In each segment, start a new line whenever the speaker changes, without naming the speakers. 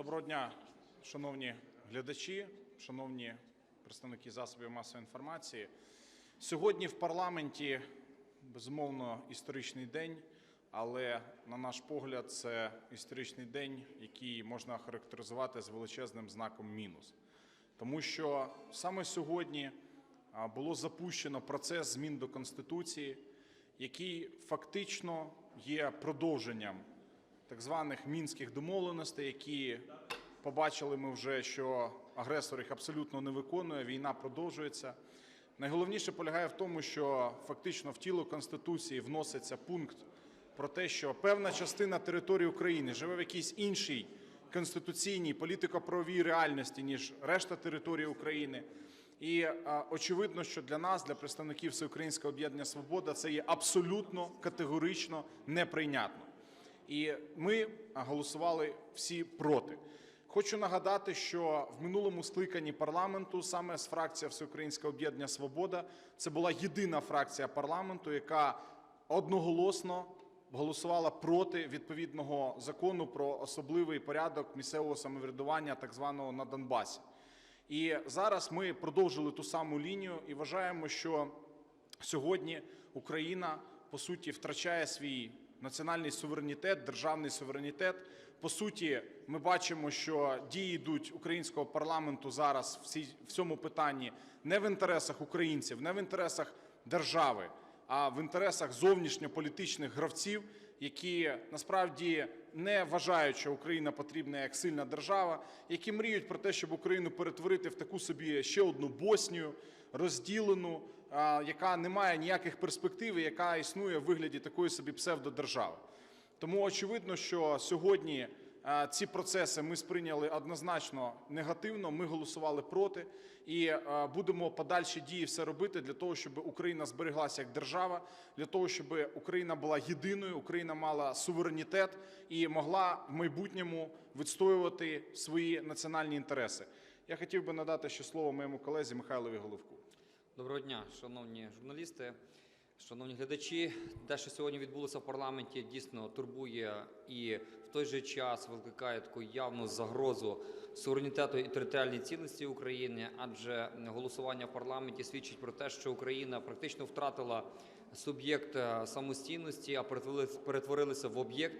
Доброго дня, шановні глядачі, шановні представники засобів масової інформації. Сьогодні в парламенті безумовно історичний день, але на наш погляд, це історичний день, який можна характеризувати з величезним знаком мінус. Тому що саме сьогодні було запущено процес змін до Конституції, який фактично є продовженням так званих мінських домовленостей, які побачили ми вже, що агресор їх абсолютно не виконує, війна продовжується. Найголовніше полягає в тому, що фактично в тіло Конституції вноситься пункт про те, що певна частина території України живе в якійсь іншій конституційній політико-правовій реальності, ніж решта території України. І а, очевидно, що для нас, для представників Всеукраїнського об'єднання Свобода, це є абсолютно категорично неприйнятно. І ми голосували всі проти. Хочу нагадати, що в минулому скликанні парламенту саме з фракція Всеукраїнського об'єднання Свобода це була єдина фракція парламенту, яка одноголосно голосувала проти відповідного закону про особливий порядок місцевого самоврядування, так званого на Донбасі. І зараз ми продовжили ту саму лінію і вважаємо, що сьогодні Україна по суті втрачає свій національний суверенітет, державний суверенітет. По суті, ми бачимо, що дії йдуть українського парламенту зараз в цьому питанні не в інтересах українців, не в інтересах держави, а в інтересах зовнішньополітичних гравців, які насправді не вважають, що Україна потрібна як сильна держава, які мріють про те, щоб Україну перетворити в таку собі ще одну Боснію, розділену, яка не має ніяких перспектив, яка існує в вигляді такої собі псевдодержави. Тому очевидно, що сьогодні е, ці процеси ми сприйняли однозначно негативно. Ми голосували проти і е, будемо подальші дії все робити для того, щоб Україна збереглася як держава, для того, щоб Україна була єдиною, Україна мала суверенітет і могла в майбутньому відстоювати свої національні інтереси. Я хотів би надати ще слово моєму колезі Михайлові Головку.
Доброго дня, шановні журналісти, шановні глядачі. Те, що сьогодні відбулося в парламенті, дійсно турбує і в той же час викликає таку явну загрозу суверенітету і територіальній цілісності України, адже голосування в парламенті свідчить про те, що Україна практично втратила суб'єкт е, самостійності, а перетворилися- в об'єкт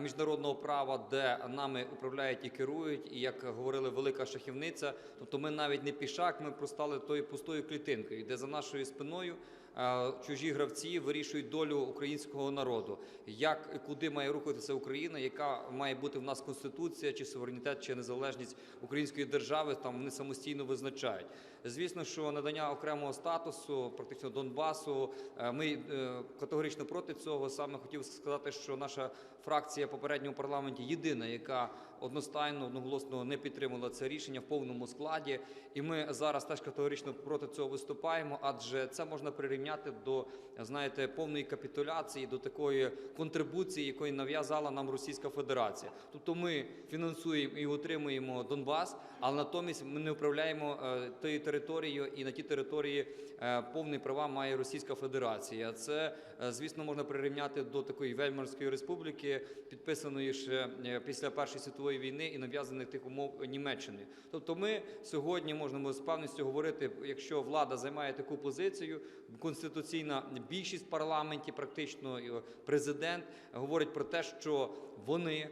міжнародного права, де нами управляють і керують, і як говорили велика шахівниця, тобто ми навіть не пішак, ми простали тою пустою клітинкою, де за нашою спиною е, чужі гравці вирішують долю українського народу. Як і куди має рухатися Україна, яка має бути в нас конституція, чи суверенітет, чи незалежність української держави, там вони самостійно визначають. Звісно, що надання окремого статусу, практично Донбасу, е, ми е, категорично проти цього. Саме хотів сказати, що наша фракція в попередньому парламенті єдина, яка одностайно одноголосно не підтримала це рішення в повному складі. І ми зараз теж категорично проти цього виступаємо, адже це можна прирівняти до знаєте повної капітуляції, до такої контрибуції, якої нав'язала нам Російська Федерація. Тобто ми фінансуємо і утримуємо Донбас, але натомість ми не управляємо е, тією територією, і на ті території е, повні права має Російська Федерація. Це, е, звісно, можна прирівняти до такої Вельмарської республіки, підписаної ще після Першої світової війни і нав'язаних тих умов Німеччини. Тобто, ми сьогодні можемо з певністю говорити, якщо влада займає таку позицію, конституційна більшість в парламенті, практично президент говорить про те, що вони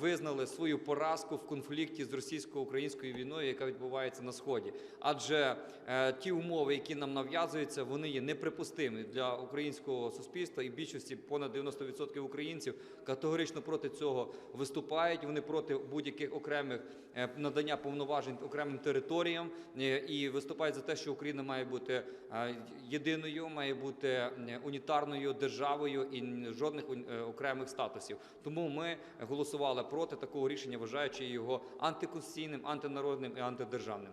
визнали свою поразку в конфлікті з російсько-українською війною, яка відбувається на сході. Адже е, ті умови, які нам нав'язуються, вони є неприпустимі для українського суспільства і більшості понад 90% українців категорично проти цього виступають. Вони проти будь-яких окремих е, надання повноважень окремим територіям е, і виступають за те, що Україна має бути е, єдиною, має бути е, унітарною державою і жодних е, окремих статусів. Тому ми голосували проти такого рішення, вважаючи його антиконституційним, антинародним і антидержавним.